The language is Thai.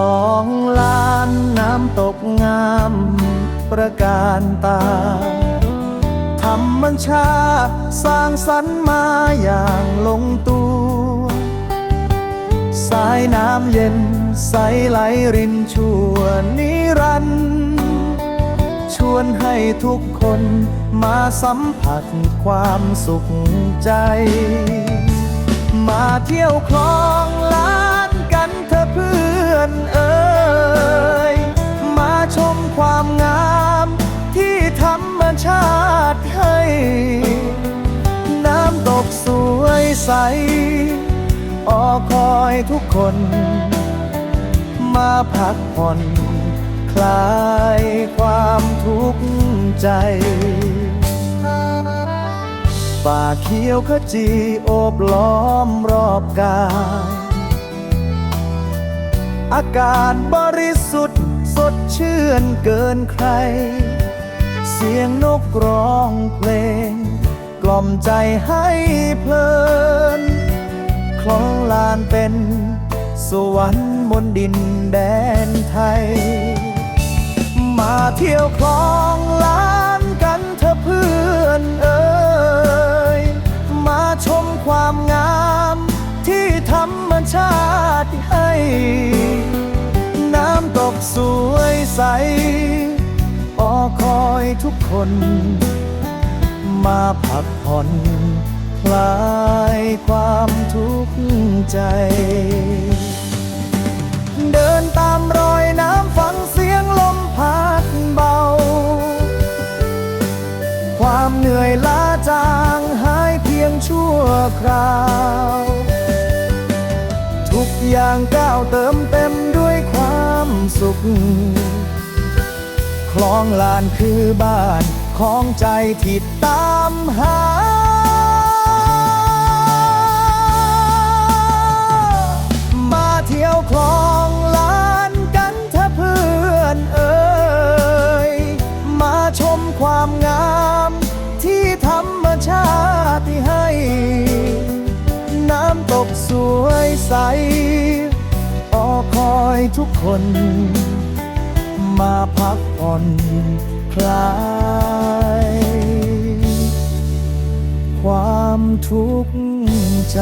ของลานน้ำตกงามประการตา ธรรมชาสร้างสรรมาอย่างลงตัว สายน้ำเย็นใสไหลรินชั่วนิรันด์ชวนให้ทุกคนมาสัมผัสความสุขใจ มาเที่ยวคลอง กสวยใส ออคอยทุกคน มาพักผ่อน คลายความทุกข์ใจ ป่าเขียวขจีโอบล้อมรอบกาย อากาศบริสุทธิ์สดชื่นเกินใคร เสียงนกร้องเพลง ล่อมใจให้เพลิน คลองลานเป็นสวรรค์บนดินแดนไทย มาเที่ยวคลองลานกันเถอะเพื่อนเอ่ยมาชมความงามที่ธรรมชาติให้ น้ำตกสวยใสออคอยทุกคน พักผ่อนคลายความทุกข์ใจ เดินตามรอยน้ำฟังเสียงลมพัดเบา ความเหนื่อยล้าจางหายเพียงชั่วคราว ทุกอย่างก้าวเติมเต็มด้วยความสุข คลองลานคือบ้าน ของใจที่ตามหา มาเที่ยวคลองลานกันเถอะเพื่อนเอ่ย มาชมความงามที่ธรรมชาติให้ น้ำตกสวยใส ออคอยทุกคน มาพักผ่อนคลาย ทุกข์ใจ